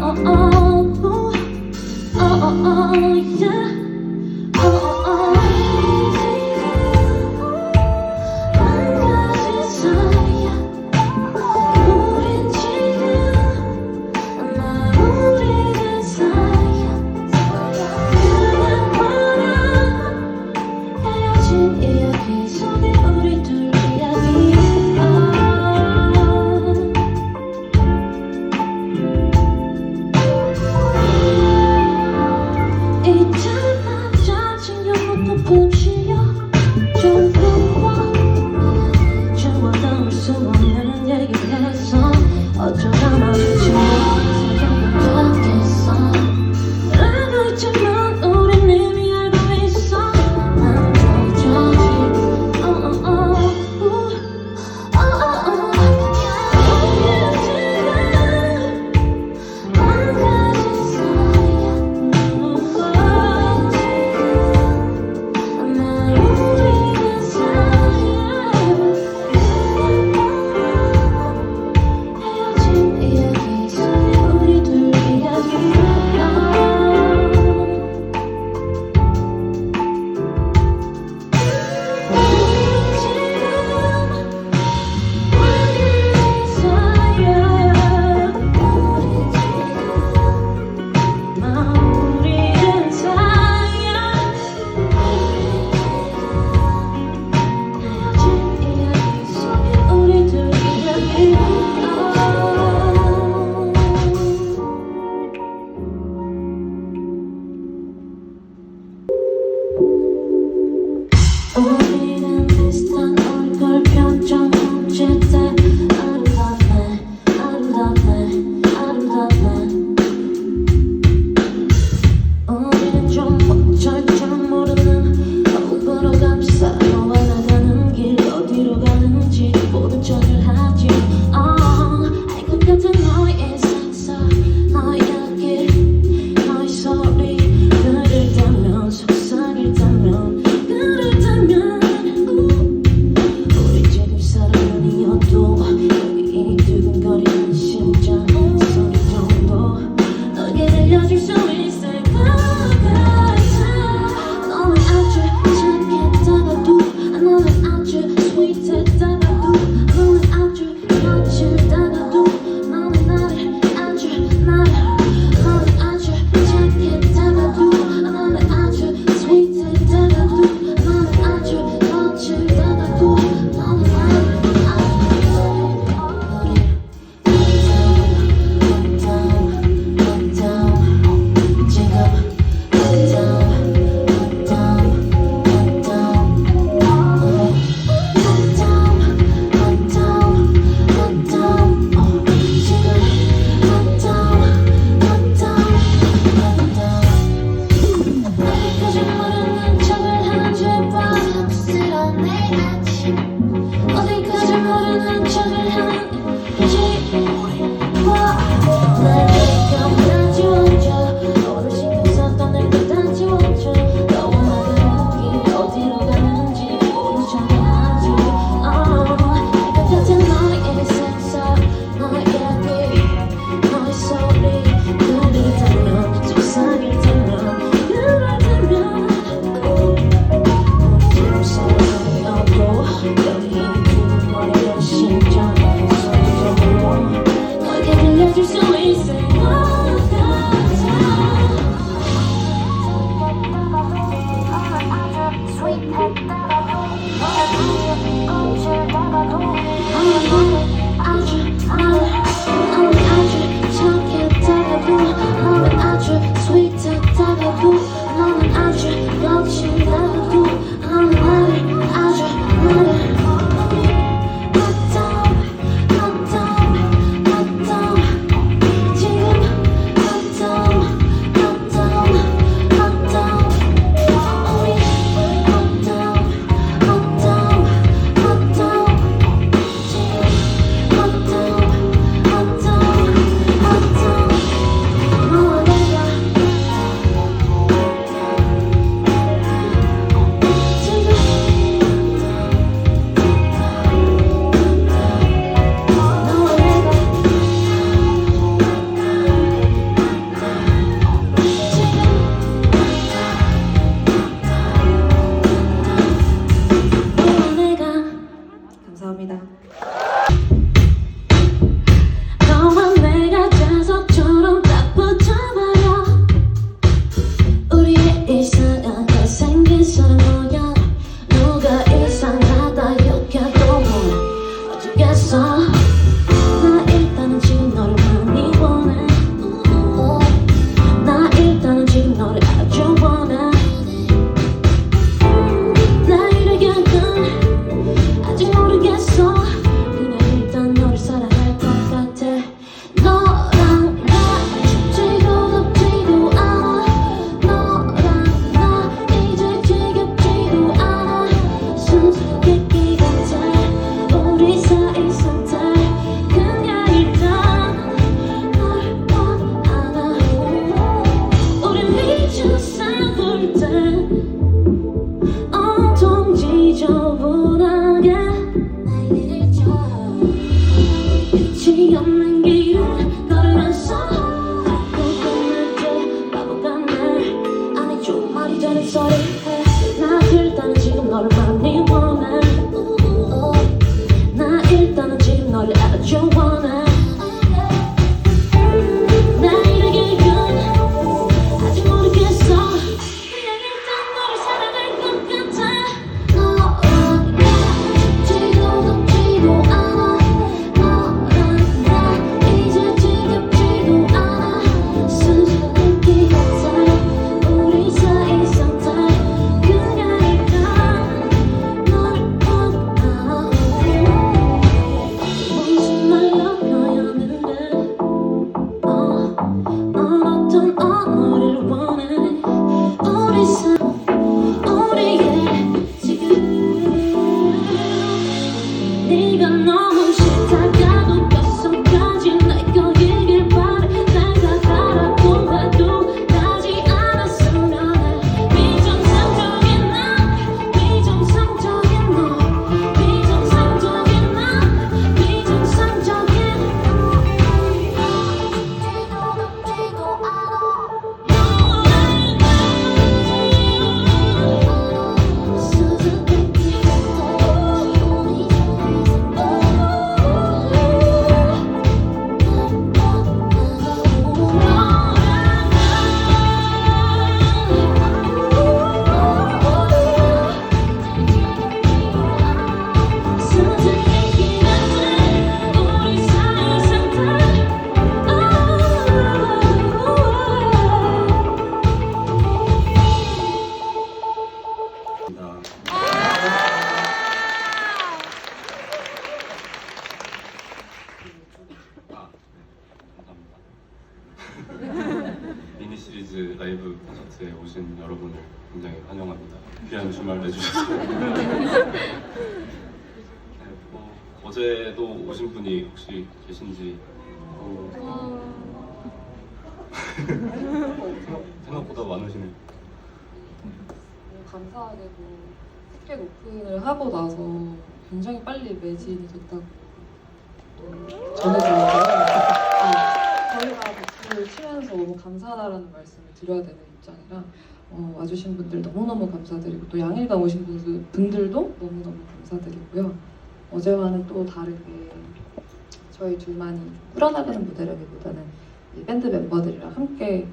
oh, oh, oh, oh, oh, oh, yeah. 혹시 계신지 어, 생각보다 많으시네요. 감사하게도 티켓 오픈을 하고 나서 굉장히 빨리 매진이 됐다고 또 전해드렸어요. 아, 저희가 박수를 치면서 너무 감사하다라는 말씀을 드려야 되는 입장이라 어, 와주신 분들 너무너무 감사드리고 또 양일간 오신 분들, 분들도 너무너무 감사드리고요. 어제와는 또 다르게 저희 둘만이 꾸려나가는 무대라기보다는 이 밴드 멤버들이랑 함께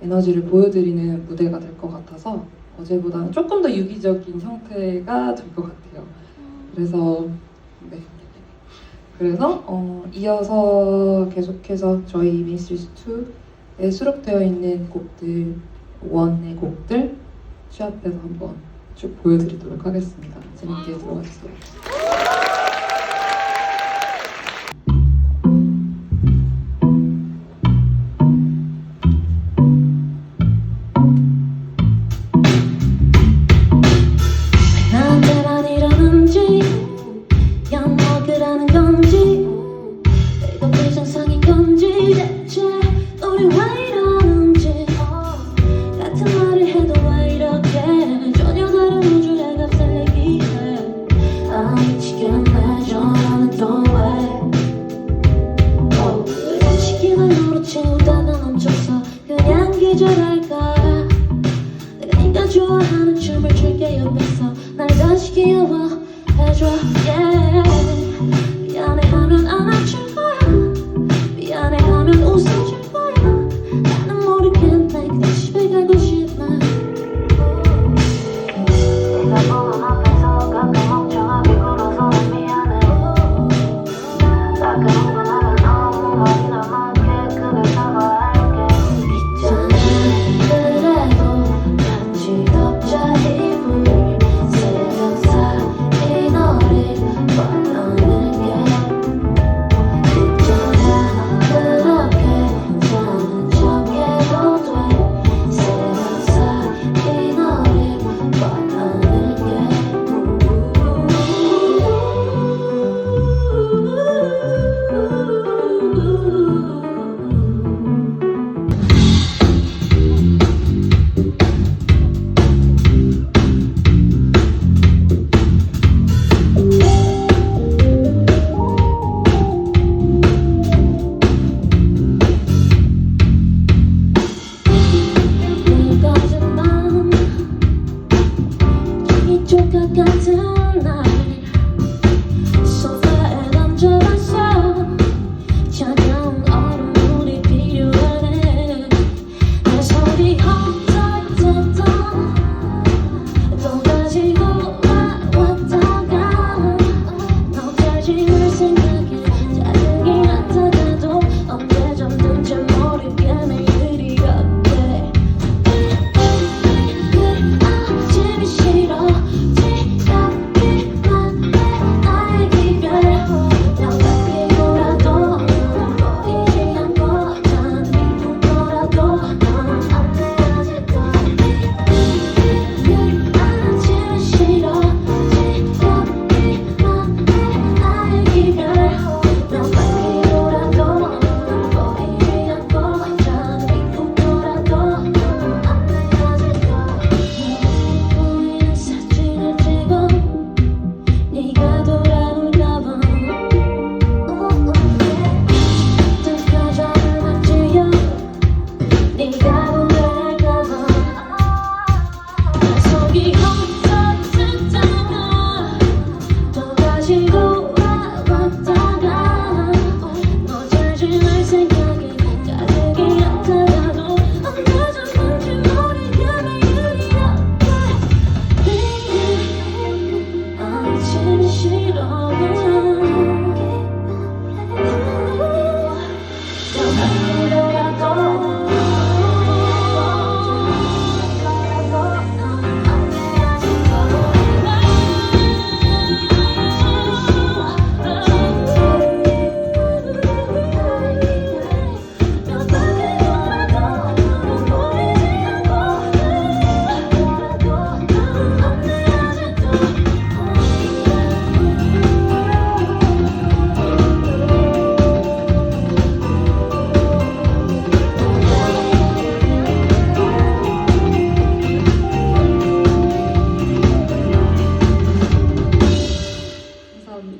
에너지를 보여드리는 무대가 될 것 같아서 어제보다는 조금 더 유기적인 형태가 될 것 같아요. 그래서 네. 그래서 어, 이어서 계속해서 저희 미니스트리스 2에 수록되어 있는 곡들 원의 곡들 취합해서 한번 쭉 보여드리도록 하겠습니다. 재밌게 들어가 주세요.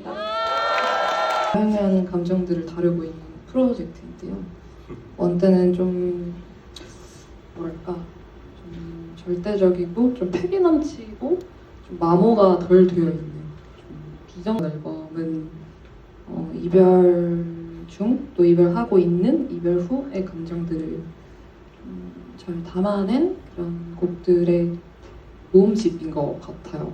아. 있다. 다양한 감정들을 다루고 있는 프로젝트인데요. 원때는 좀 뭐랄까 좀 절대적이고 좀 패기 넘치고 좀 마모가 덜 되어 있는 좀 비정 앨범은 어, 이별 중 또 이별하고 있는 이별 후의 감정들을 잘 담아낸 그런 곡들의 모음집인 것 같아요.